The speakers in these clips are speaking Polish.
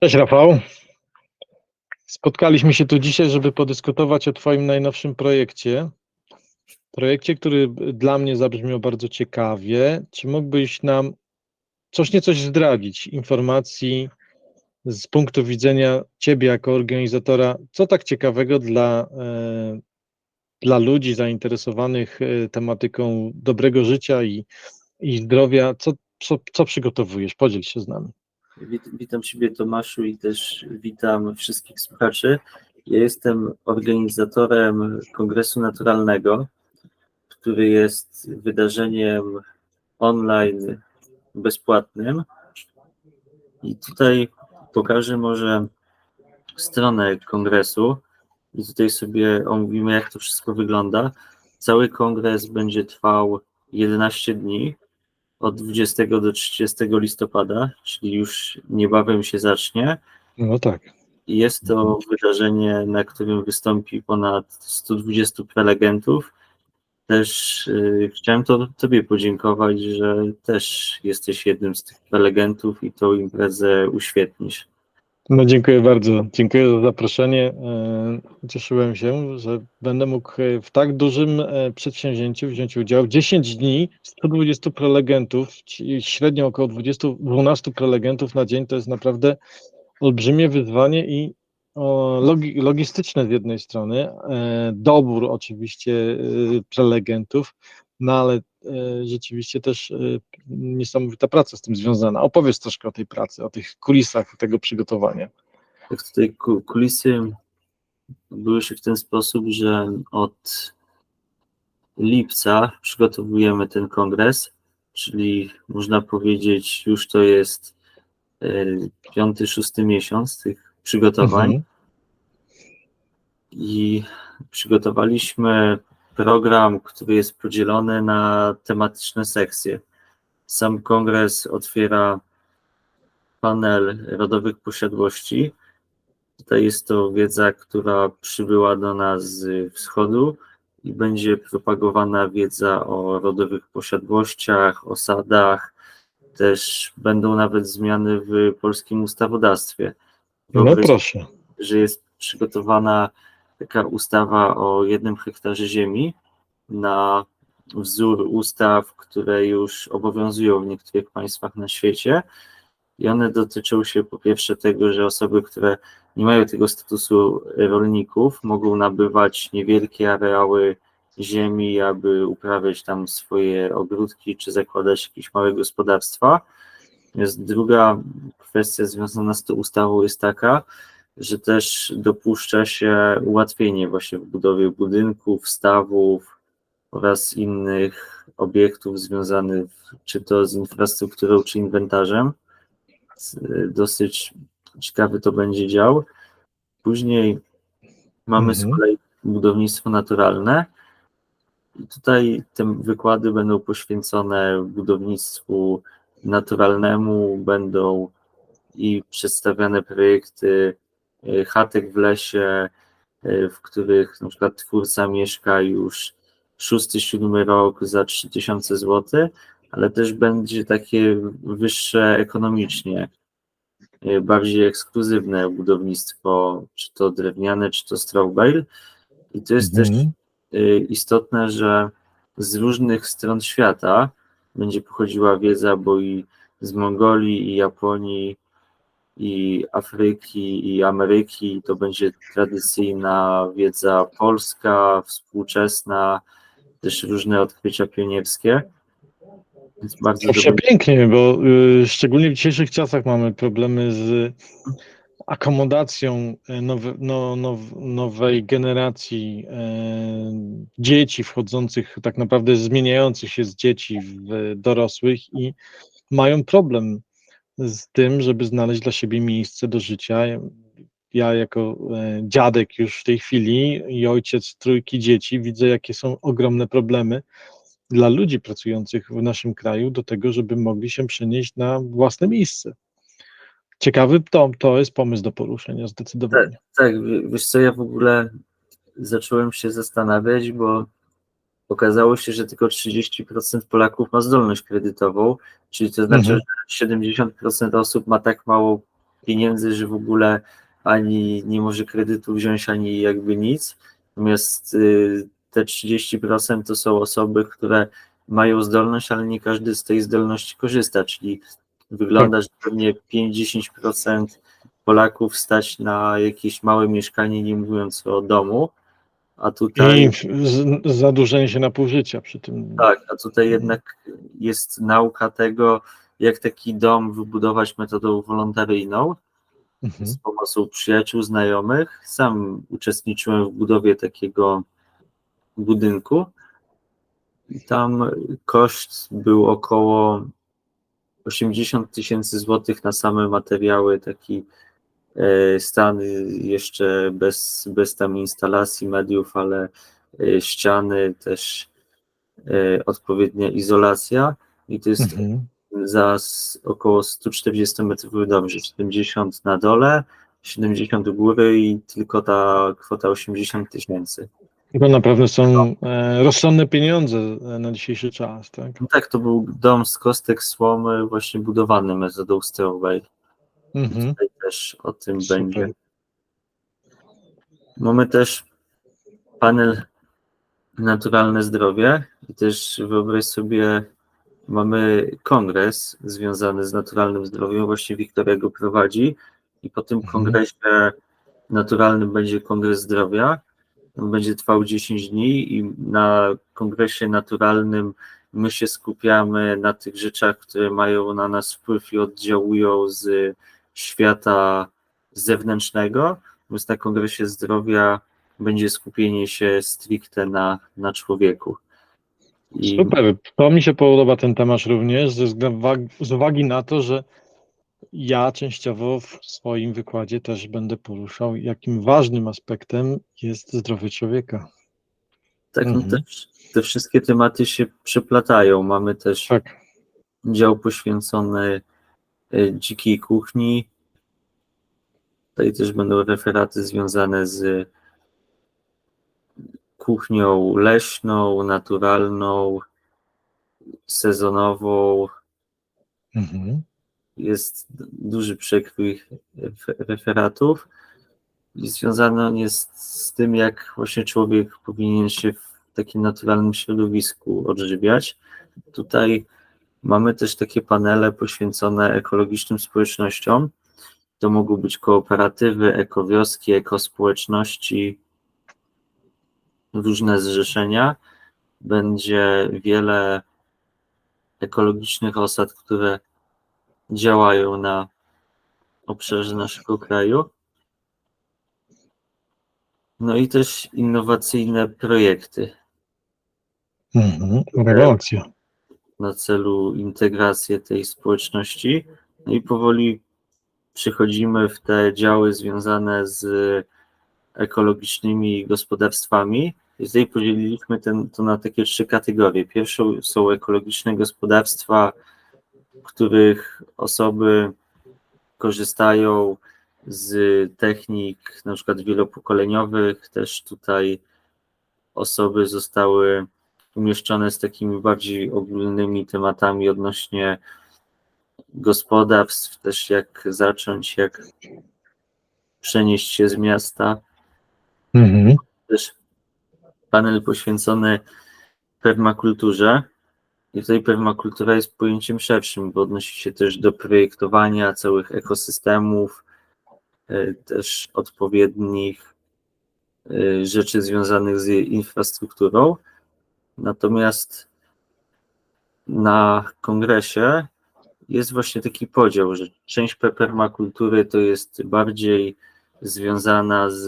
Cześć Rafał. Spotkaliśmy się tu dzisiaj, żeby podyskutować o Twoim najnowszym projekcie. Projekcie, który dla mnie zabrzmiał bardzo ciekawie. Czy mógłbyś nam coś niecoś zdradzić, informacji z punktu widzenia Ciebie jako organizatora, co tak ciekawego dla, e, dla ludzi zainteresowanych e, tematyką dobrego życia i, i zdrowia, co, co, co przygotowujesz? Podziel się z nami. Wit, witam Ciebie Tomaszu i też witam wszystkich słuchaczy. Ja jestem organizatorem Kongresu Naturalnego, który jest wydarzeniem online bezpłatnym. I tutaj pokażę może stronę kongresu i tutaj sobie omówimy, jak to wszystko wygląda. Cały kongres będzie trwał 11 dni od 20 do 30 listopada, czyli już niebawem się zacznie. No tak. Jest to wydarzenie, na którym wystąpi ponad 120 prelegentów. Też y, chciałem to Tobie podziękować, że też jesteś jednym z tych prelegentów i tą imprezę uświetnisz. No dziękuję bardzo. Dziękuję za zaproszenie. E, Cieszyłem się, że będę mógł e, w tak dużym e, przedsięwzięciu wziąć udział. 10 dni, 120 prelegentów, średnio około 20, 12 prelegentów na dzień to jest naprawdę olbrzymie wyzwanie i logistyczne z jednej strony, dobór oczywiście prelegentów, no ale rzeczywiście też e, niesamowita praca z tym związana. Opowiedz troszkę o tej pracy, o tych kulisach tego przygotowania. Tak tutaj ku- kulisy były się w ten sposób, że od lipca przygotowujemy ten kongres, czyli można powiedzieć, już to jest e, piąty, szósty miesiąc tych przygotowań. Mhm. i przygotowaliśmy program, który jest podzielony na tematyczne sekcje. Sam kongres otwiera panel rodowych posiadłości. Tutaj jest to wiedza, która przybyła do nas z wschodu i będzie propagowana wiedza o rodowych posiadłościach, osadach. Też będą nawet zmiany w polskim ustawodawstwie. No proszę. że jest przygotowana taka ustawa o jednym hektarze ziemi na wzór ustaw, które już obowiązują w niektórych państwach na świecie. I one dotyczą się po pierwsze tego, że osoby, które nie mają tego statusu rolników, mogą nabywać niewielkie areały ziemi, aby uprawiać tam swoje ogródki czy zakładać jakieś małe gospodarstwa. Natomiast druga kwestia związana z tą ustawą jest taka, że też dopuszcza się ułatwienie właśnie w budowie budynków, stawów oraz innych obiektów związanych czy to z infrastrukturą, czy inwentarzem. Z- Dosyć ciekawy to będzie dział. Później mamy z Mhm. kolei budownictwo naturalne. I tutaj te wykłady będą poświęcone budownictwu naturalnemu, będą i przedstawiane projekty chatek w lesie, y, w których na przykład twórca mieszka już szósty, siódmy rok za 3000 zł, ale też będzie takie wyższe ekonomicznie, y, bardziej ekskluzywne budownictwo, czy to drewniane, czy to straw bale. I to jest też Mhm. y, istotne, że z różnych stron świata będzie pochodziła wiedza, bo i z Mongolii, i Japonii, i Afryki, i Ameryki to będzie tradycyjna wiedza polska, współczesna, też różne odkrycia pionierskie. Bardzo To dobrze. przepięknie, bo y, szczególnie w dzisiejszych czasach mamy problemy z akomodacją nowe, no, now, nowej generacji e, dzieci wchodzących, tak naprawdę zmieniających się z dzieci w dorosłych i mają problem z tym, żeby znaleźć dla siebie miejsce do życia. Ja jako e, dziadek już w tej chwili i ojciec trójki dzieci widzę, jakie są ogromne problemy dla ludzi pracujących w naszym kraju do tego, żeby mogli się przenieść na własne miejsce. Ciekawy to, to jest pomysł do poruszenia zdecydowanie. Tak, w- wiesz co, ja w ogóle zacząłem się zastanawiać, bo okazało się, że tylko 30% Polaków ma zdolność kredytową, czyli to znaczy, Mhm. że 70% osób ma tak mało pieniędzy, że w ogóle ani nie może kredytu wziąć, ani jakby nic. Natomiast y, te 30% to są osoby, które mają zdolność, ale nie każdy z tej zdolności korzysta, czyli wygląda, że pewnie 5-10% Polaków stać na jakieś małe mieszkanie, nie mówiąc o domu, a tutaj... I zadłużenie się na pół życia przy tym. Tak, a tutaj jednak jest nauka tego, jak taki dom wybudować metodą wolontaryjną Mhm. z pomocą przyjaciół, znajomych. Sam uczestniczyłem w budowie takiego budynku. I tam koszt był około 80 tysięcy złotych na same materiały, taki e, stan jeszcze bez, bez tam instalacji mediów, ale e, ściany też e, odpowiednia izolacja i to jest Mhm. za około 140 metrów dobrze, 70 na dole, 70 u góry i tylko ta kwota 80 tysięcy. To naprawdę są e, rozsądne pieniądze na dzisiejszy czas, tak? No tak, to był dom z kostek słomy właśnie budowany metodą sterowej. Mhm. Tutaj też o tym Super. będzie. Mamy też panel Naturalne Zdrowie i też wyobraź sobie, mamy kongres związany z naturalnym zdrowiem, właśnie Wiktoria go prowadzi i po tym Mhm. kongresie naturalnym będzie kongres zdrowia. On będzie trwał 10 dni i na kongresie naturalnym my się skupiamy na tych rzeczach, które mają na nas wpływ i oddziałują z świata zewnętrznego. Natomiast na kongresie zdrowia będzie skupienie się stricte na, na człowieku. I Super, to mi się podoba ten temat również, ze względu- z uwagi na to, że ja częściowo w swoim wykładzie też będę poruszał, jakim ważnym aspektem jest zdrowie człowieka. tak, no Mhm. też, te wszystkie tematy się przeplatają. Mamy też Tak. dział poświęcony dzikiej kuchni. Tutaj też będą referaty związane z kuchnią leśną, naturalną, sezonową. Mhm. Jest duży przekrój ref- referatów i związany on jest z tym, jak właśnie człowiek powinien się w takim naturalnym środowisku odżywiać. Tutaj mamy też takie panele poświęcone ekologicznym społecznościom. To mogą być kooperatywy, ekowioski, ekospołeczności, różne zrzeszenia. Będzie wiele ekologicznych osad, które działają na obszarze naszego kraju. No i też innowacyjne projekty Mhm. Rewelacja. Na celu integrację tej społeczności. No i powoli przechodzimy w te działy związane z ekologicznymi gospodarstwami. I tutaj podzieliliśmy ten, to na takie trzy kategorie. Pierwszą są ekologiczne gospodarstwa, w których osoby korzystają z technik na przykład wielopokoleniowych. Też tutaj osoby zostały umieszczone z takimi bardziej ogólnymi tematami odnośnie gospodarstw, też jak zacząć, jak przenieść się z miasta. Mhm. Też panel poświęcony permakulturze. I tutaj permakultura jest pojęciem szerszym, bo odnosi się też do projektowania całych ekosystemów, e, też odpowiednich e, rzeczy związanych z infrastrukturą. Natomiast na kongresie jest właśnie taki podział, że część pe- permakultury to jest bardziej związana z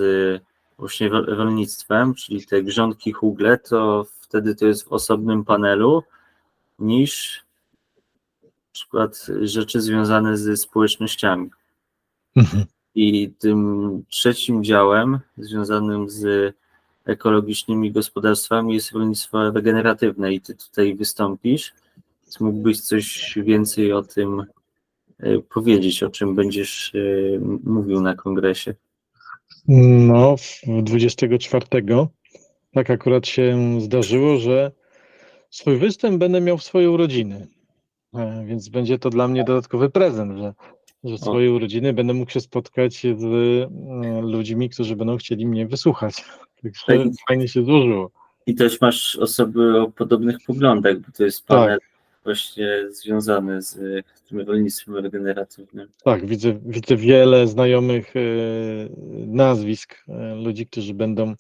właśnie ro- rolnictwem, czyli te grządki hugle, to wtedy to jest w osobnym panelu, niż na przykład rzeczy związane ze społecznościami. Mhm. I tym trzecim działem związanym z ekologicznymi gospodarstwami jest rolnictwo regeneratywne i ty tutaj wystąpisz. Więc mógłbyś coś więcej o tym e, powiedzieć, o czym będziesz e, mówił na kongresie. No, w 24 tak akurat się zdarzyło, że swój występ będę miał w swojej urodziny. E, Więc będzie to dla mnie dodatkowy prezent, że że w swoje urodziny będę mógł się spotkać z ludźmi, którzy będą chcieli mnie wysłuchać. Tak. fajnie się złożyło. I też masz osoby o podobnych poglądach, bo to jest Tak. panel właśnie związany z tym rolnictwem regeneratywnym. Tak, widzę, widzę wiele znajomych e, nazwisk e, ludzi, którzy będą,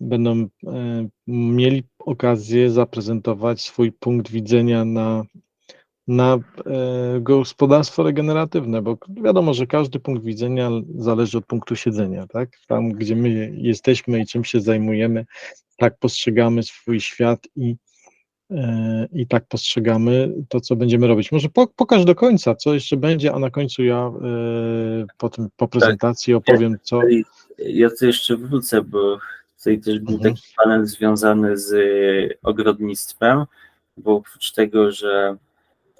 będą e, mieli okazję zaprezentować swój punkt widzenia na, na e, gospodarstwo regeneratywne, bo wiadomo, że każdy punkt widzenia zależy od punktu siedzenia, tak? Tam, gdzie my jesteśmy i czym się zajmujemy, tak postrzegamy swój świat i, e, i tak postrzegamy to, co będziemy robić. Może po, pokaż do końca, co jeszcze będzie, a na końcu ja e, po, tym, po prezentacji opowiem, co. Ja tu jeszcze wrócę, bo tutaj też był Mhm. taki panel związany z ogrodnictwem, bo oprócz tego, że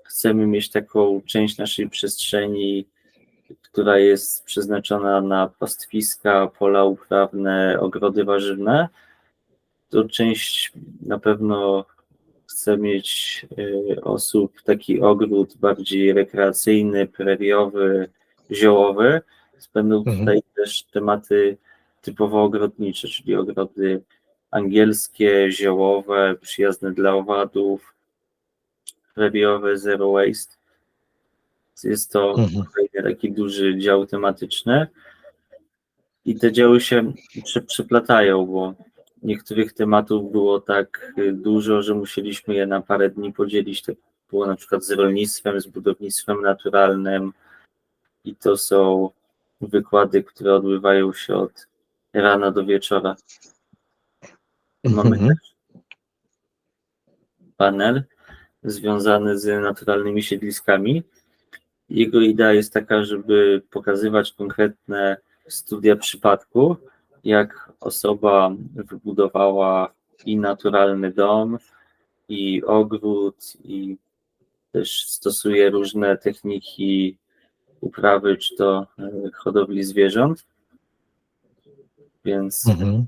chcemy mieć taką część naszej przestrzeni, która jest przeznaczona na pastwiska, pola uprawne, ogrody warzywne, to część na pewno chce mieć y, osób taki ogród bardziej rekreacyjny, preriowy, ziołowy. Będą Mhm. tutaj też tematy typowo ogrodnicze, czyli ogrody angielskie, ziołowe, przyjazne dla owadów, preriowe, zero waste. Jest to Mhm. taki duży dział tematyczny. I te działy się prze, przeplatają, bo niektórych tematów było tak dużo, że musieliśmy je na parę dni podzielić. Tak było na przykład z rolnictwem, z budownictwem naturalnym. I to są wykłady, które odbywają się od rana do wieczora. Mamy Mhm. też panel związany z naturalnymi siedliskami. Jego idea jest taka, żeby pokazywać konkretne studia przypadku, jak osoba wybudowała i naturalny dom, i ogród, i też stosuje różne techniki uprawy, czy to e, hodowli zwierząt. Więc Mhm.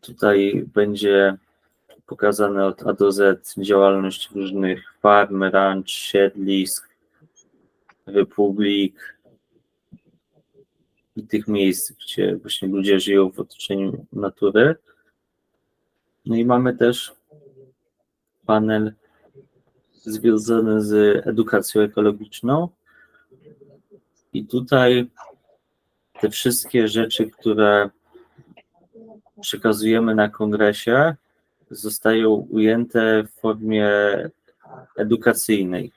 Tutaj będzie pokazane od A do Z działalność różnych farm, ranch, siedlisk, republik i tych miejsc, gdzie właśnie ludzie żyją w otoczeniu natury. No i mamy też panel związany z edukacją ekologiczną. I tutaj te wszystkie rzeczy, które przekazujemy na kongresie, zostają ujęte w formie edukacyjnej.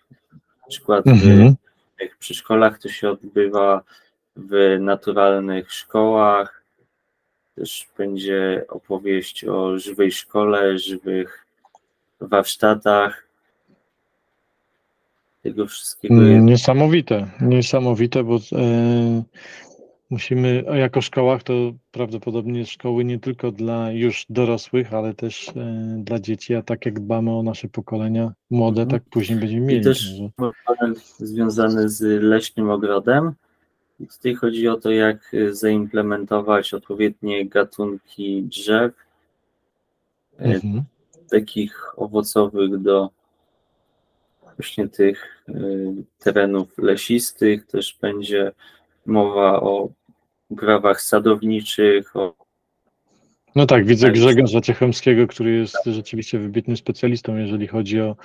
Na przykład Mhm. w przy szkołach to się odbywa w naturalnych szkołach. Też będzie opowieść o żywej szkole, żywych warsztatach. Tego wszystkiego. Mm, Niesamowite, niesamowite, bo e, musimy, a jako szkołach to prawdopodobnie szkoły nie tylko dla już dorosłych, ale też e, dla dzieci, a tak jak dbamy o nasze pokolenia młode, Mhm. tak później będziemy I mieli. też Także- panel związany z leśnym ogrodem. I tutaj chodzi o to, jak y, zaimplementować odpowiednie gatunki drzew, y, Mhm. takich owocowych do właśnie tych y, terenów lesistych. Też będzie mowa o uprawach sadowniczych, o No tak, widzę Tak, Grzegorza Ciechomskiego, który jest rzeczywiście wybitnym specjalistą, jeżeli chodzi o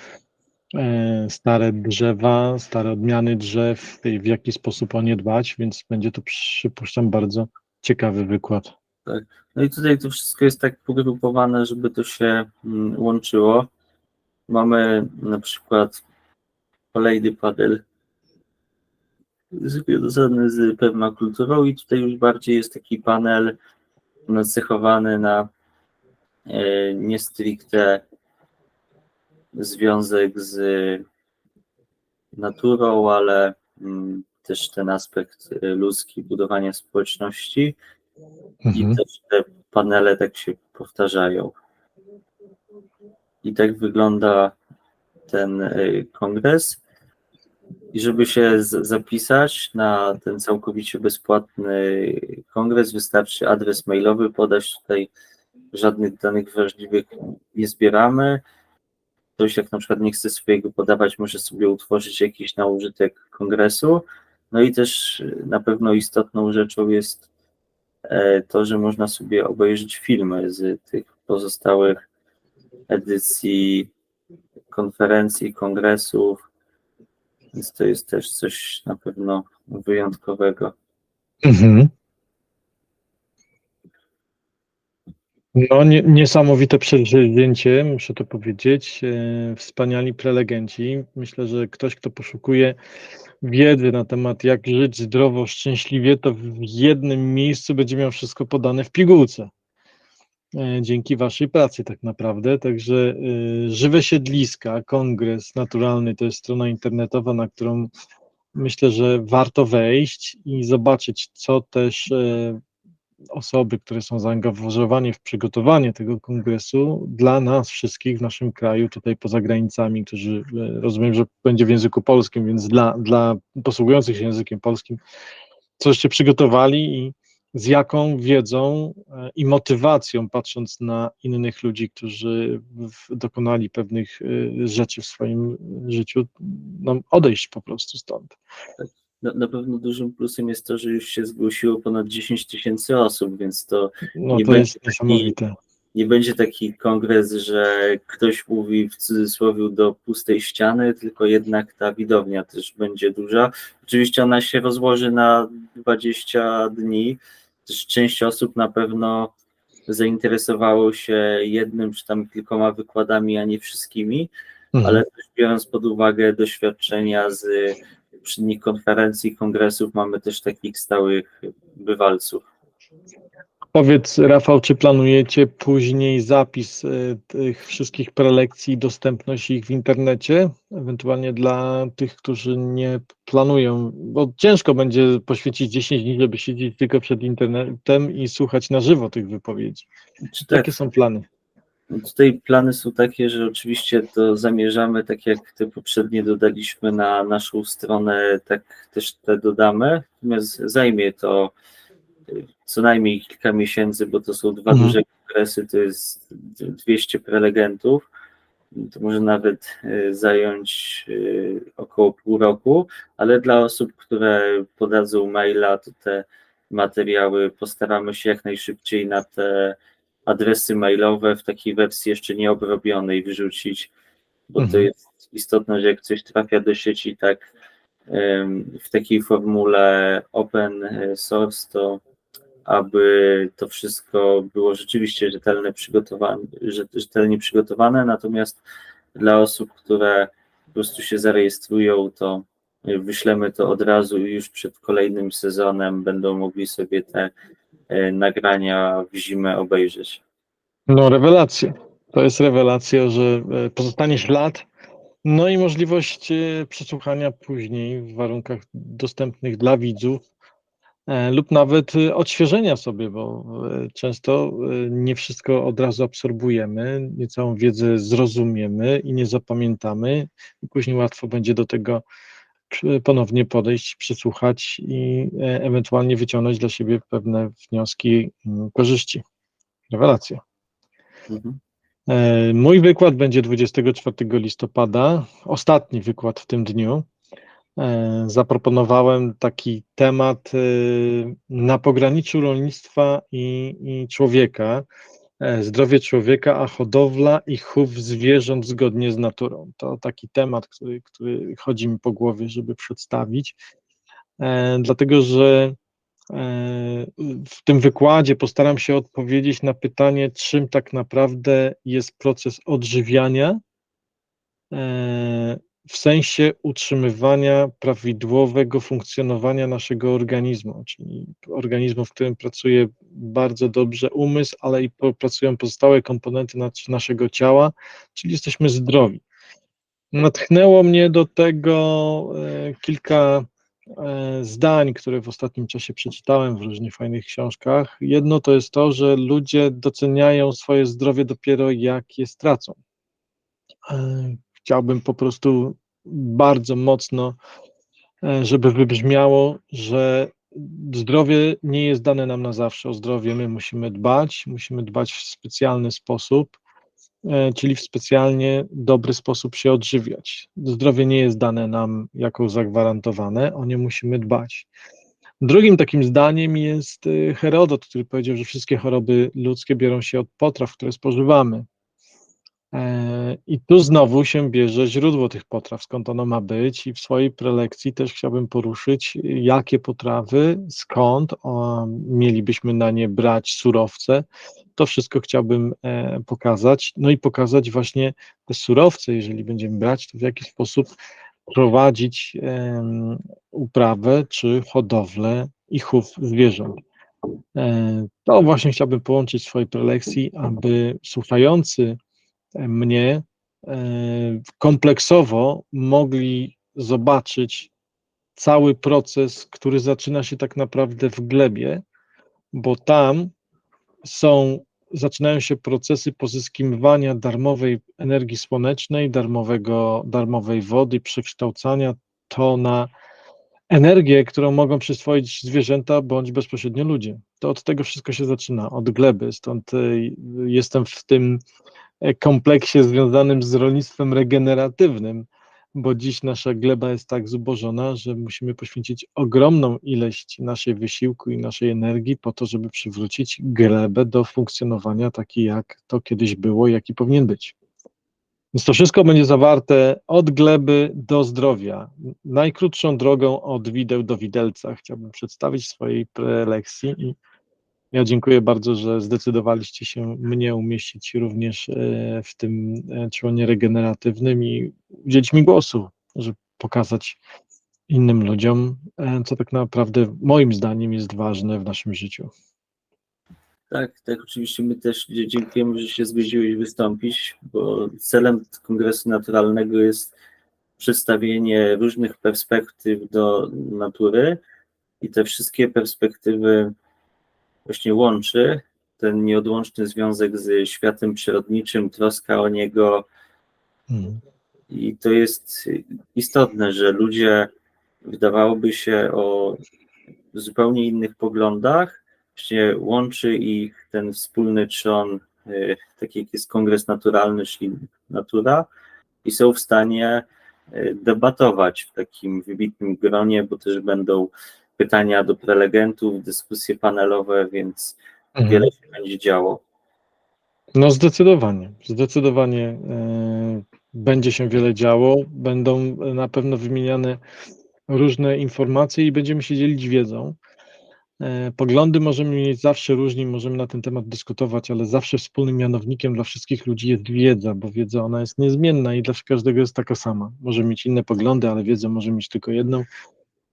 e, stare drzewa, stare odmiany drzew i w jaki sposób o nie dbać, więc będzie to, przypuszczam, bardzo ciekawy wykład. No i tutaj to wszystko jest tak pogrupowane, żeby to się mm, łączyło. Mamy na przykład kolejny panel związany z permakulturą i tutaj już bardziej jest taki panel nacechowany na e, nie stricte związek z naturą, ale mm, też ten aspekt e, ludzki, budowania społeczności. I Mhm. też te panele tak się powtarzają. I tak wygląda ten y, kongres. I żeby się zapisać na ten całkowicie bezpłatny kongres, wystarczy adres mailowy podać. Tutaj żadnych danych wrażliwych nie zbieramy. ktoś jak na przykład nie chce swojego podawać, może sobie utworzyć jakiś na użytek kongresu. No i też na pewno istotną rzeczą jest e, to, że można sobie obejrzeć filmy z tych pozostałych edycji konferencji, kongresów, więc to jest też coś na pewno wyjątkowego. Mhm. No, nie, niesamowite przedsięwzięcie, muszę to powiedzieć. E, Wspaniali prelegenci. Myślę, że ktoś, kto poszukuje wiedzy na temat, jak żyć zdrowo, szczęśliwie, to w jednym miejscu będzie miał wszystko podane w pigułce. E, Dzięki Waszej pracy, tak naprawdę. Także e, Żywe Siedliska, Kongres Naturalny to jest strona internetowa, na którą myślę, że warto wejść i zobaczyć, co też e, osoby, które są zaangażowane w przygotowanie tego kongresu dla nas wszystkich w naszym kraju, tutaj poza granicami, którzy rozumiem, że będzie w języku polskim, więc dla, dla posługujących się językiem polskim, co jeszcze przygotowali i z jaką wiedzą e, i motywacją, patrząc na innych ludzi, którzy dokonali pewnych e, rzeczy w swoim życiu, no, odejść po prostu stąd. Na, na pewno dużym plusem jest to, że już się zgłosiło ponad 10 tysięcy osób, więc to No Nie to będzie jest taki- niesamowite. Nie będzie taki kongres, że ktoś mówi w cudzysłowie do pustej ściany, tylko jednak ta widownia też będzie duża. Oczywiście ona się rozłoży na 20 dni. Też część osób na pewno zainteresowało się jednym czy tam kilkoma wykładami, a nie wszystkimi, Mhm. ale też biorąc pod uwagę doświadczenia z poprzednich konferencji, kongresów, mamy też takich stałych bywalców. Powiedz, Rafał, czy planujecie później zapis e, tych wszystkich prelekcji, i dostępność ich w internecie, ewentualnie dla tych, którzy nie planują, bo ciężko będzie poświęcić 10 dni, żeby siedzieć tylko przed internetem i słuchać na żywo tych wypowiedzi. Czy tak, Jakie są plany? Tutaj plany są takie, że oczywiście to zamierzamy, tak jak te poprzednie dodaliśmy na naszą stronę, tak też te dodamy. Natomiast zajmie to co najmniej kilka miesięcy, bo to są dwa Mhm. duże kongresy, to jest 200 prelegentów. To może nawet y, zająć y, około pół roku, ale dla osób, które podadzą maila, to te materiały postaramy się jak najszybciej na te adresy mailowe w takiej wersji jeszcze nieobrobionej wyrzucić, bo to Mhm. jest istotne, że jak coś trafia do sieci tak w takiej formule open source, to aby to wszystko było rzeczywiście rzetelne, przygotowane, rzet- rzetelnie przygotowane, natomiast dla osób, które po prostu się zarejestrują, to wyślemy to od razu i już przed kolejnym sezonem będą mogli sobie te e, nagrania w zimę obejrzeć. No, rewelacja. To jest rewelacja, że e, pozostanie ślad, no i możliwość e, przesłuchania później w warunkach dostępnych dla widzów lub nawet e, odświeżenia sobie, bo e, często e, nie wszystko od razu absorbujemy, nie całą wiedzę zrozumiemy i nie zapamiętamy i później łatwo będzie do tego ponownie podejść, przysłuchać i e, ewentualnie wyciągnąć dla siebie pewne wnioski, mm, korzyści. Rewelacja. Mhm. E, Mój wykład będzie 24 listopada, ostatni wykład w tym dniu. E, Zaproponowałem taki temat e, na pograniczu rolnictwa i, i człowieka. E, Zdrowie człowieka, a hodowla i chów zwierząt zgodnie z naturą. To taki temat, który, który chodzi mi po głowie, żeby przedstawić, E, dlatego że W tym wykładzie postaram się odpowiedzieć na pytanie, czym tak naprawdę jest proces odżywiania w sensie utrzymywania prawidłowego funkcjonowania naszego organizmu, czyli organizmu, w którym pracuje bardzo dobrze umysł, ale i pracują pozostałe komponenty naszego ciała, czyli jesteśmy zdrowi. Natchnęło mnie do tego e, kilka e, zdań, które w ostatnim czasie przeczytałem w różnych fajnych książkach. Jedno to jest to, że ludzie doceniają swoje zdrowie dopiero jak je stracą. E, Chciałbym po prostu bardzo mocno, e, żeby wybrzmiało, że zdrowie nie jest dane nam na zawsze. O zdrowie my musimy dbać, musimy dbać w specjalny sposób. e, czyli w specjalnie dobry sposób się odżywiać. Zdrowie nie jest dane nam jako zagwarantowane, o nie musimy dbać. Drugim takim zdaniem jest y, Herodot, który powiedział, że wszystkie choroby ludzkie biorą się od potraw, które spożywamy. E, I tu znowu się bierze źródło tych potraw, skąd ono ma być, i w swojej prelekcji też chciałbym poruszyć, jakie potrawy, skąd o, mielibyśmy na nie brać surowce. To wszystko chciałbym e, pokazać. No i pokazać właśnie te surowce, jeżeli będziemy brać, to w jaki sposób prowadzić em, uprawę czy hodowlę i chów zwierząt. E, To właśnie chciałbym połączyć w swojej prelekcji, aby słuchający mnie e, kompleksowo mogli zobaczyć cały proces, który zaczyna się tak naprawdę w glebie, bo tam są, zaczynają się procesy pozyskiwania darmowej energii słonecznej, darmowego, darmowej wody, przekształcania to na energię, którą mogą przyswoić zwierzęta bądź bezpośrednio ludzie. To od tego wszystko się zaczyna, od gleby. Stąd e, jestem w tym kompleksie związanym z rolnictwem regeneratywnym, bo dziś nasza gleba jest tak zubożona, że musimy poświęcić ogromną ilość naszej wysiłku i naszej energii po to, żeby przywrócić glebę do funkcjonowania takiej, jak to kiedyś było, jaki powinien być. Więc to wszystko będzie zawarte od gleby do zdrowia. Najkrótszą drogą od wideł do widelca chciałbym przedstawić w swojej prelekcji i ja dziękuję bardzo, że zdecydowaliście się mnie umieścić również e, w tym e, członie regeneratywnym i udzielić mi głosu, żeby pokazać innym ludziom, e, co tak naprawdę moim zdaniem jest ważne w naszym życiu. Tak, tak, oczywiście my też dziękujemy, że się zgodziłeś wystąpić, bo celem Kongresu Naturalnego jest przedstawienie różnych perspektyw do natury i te wszystkie perspektywy właśnie łączy ten nieodłączny związek z światem przyrodniczym, troska o niego Mhm. i to jest istotne, że ludzie wydawałoby się o zupełnie innych poglądach, właśnie łączy ich ten wspólny trzon, y, taki jak jest kongres naturalny, czyli natura, i są w stanie y, debatować w takim wybitnym gronie, bo też będą pytania do prelegentów, dyskusje panelowe, więc Mhm. wiele się będzie działo. No zdecydowanie, zdecydowanie e, będzie się wiele działo, będą na pewno wymieniane różne informacje i będziemy się dzielić wiedzą. E, Poglądy możemy mieć zawsze różni, możemy na ten temat dyskutować, ale zawsze wspólnym mianownikiem dla wszystkich ludzi jest wiedza, bo wiedza ona jest niezmienna i dla każdego jest taka sama. Możemy mieć inne poglądy, ale wiedzę może mieć tylko jedną.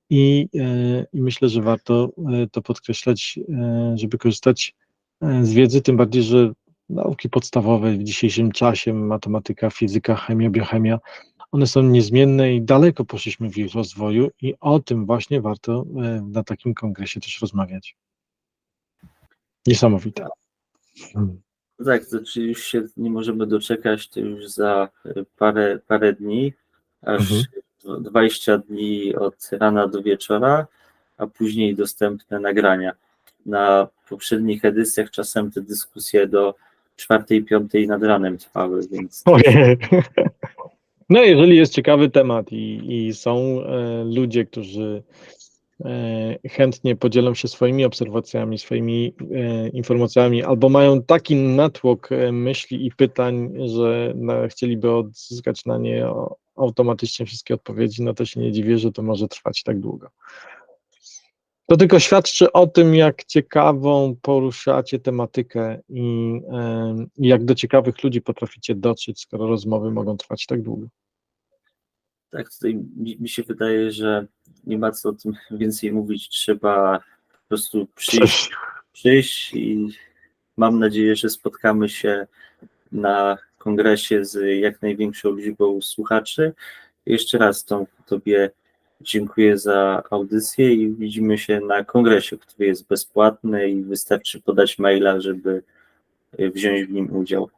I, e, i myślę, że warto e, to podkreślać, e, żeby korzystać z wiedzy, tym bardziej, że nauki podstawowe w dzisiejszym czasie, matematyka, fizyka, chemia, biochemia, one są niezmienne i daleko poszliśmy w ich rozwoju i o tym właśnie warto na takim kongresie też rozmawiać. Niesamowite. Tak, to czy już się nie możemy doczekać, to już za parę, parę dni, aż Mhm. 20 dni od rana do wieczora, a później dostępne nagrania. Na poprzednich edycjach czasem te dyskusje do czwartej, piątej nad ranem trwały, więc Ojej. No, jeżeli jest ciekawy temat i, i są e, ludzie, którzy e, chętnie podzielą się swoimi obserwacjami, swoimi e, informacjami, albo mają taki natłok e, myśli i pytań, że na, chcieliby odzyskać na nie o, automatycznie wszystkie odpowiedzi, no to się nie dziwię, że to może trwać tak długo. To tylko świadczy o tym, jak ciekawą poruszacie tematykę i i jak do ciekawych ludzi potraficie dotrzeć, skoro rozmowy mogą trwać tak długo. tak tutaj mi, mi się wydaje, że nie ma co o tym więcej mówić, trzeba po prostu przyjść przyjść i mam nadzieję, że spotkamy się na kongresie z jak największą liczbą słuchaczy. Jeszcze raz Tom, Tobie dziękuję za audycję i widzimy się na kongresie, który jest bezpłatny i wystarczy podać maila, żeby wziąć w nim udział.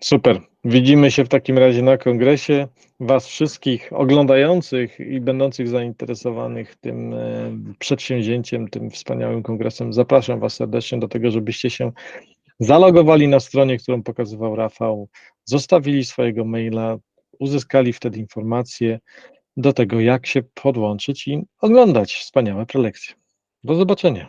Super. Widzimy się w takim razie na kongresie. Was wszystkich oglądających i będących zainteresowanych tym e, przedsięwzięciem, tym wspaniałym kongresem, zapraszam Was serdecznie do tego, żebyście się zalogowali na stronie, którą pokazywał Rafał, zostawili swojego maila, uzyskali wtedy informacje do tego, jak się podłączyć i oglądać wspaniałe prelekcje. Do zobaczenia.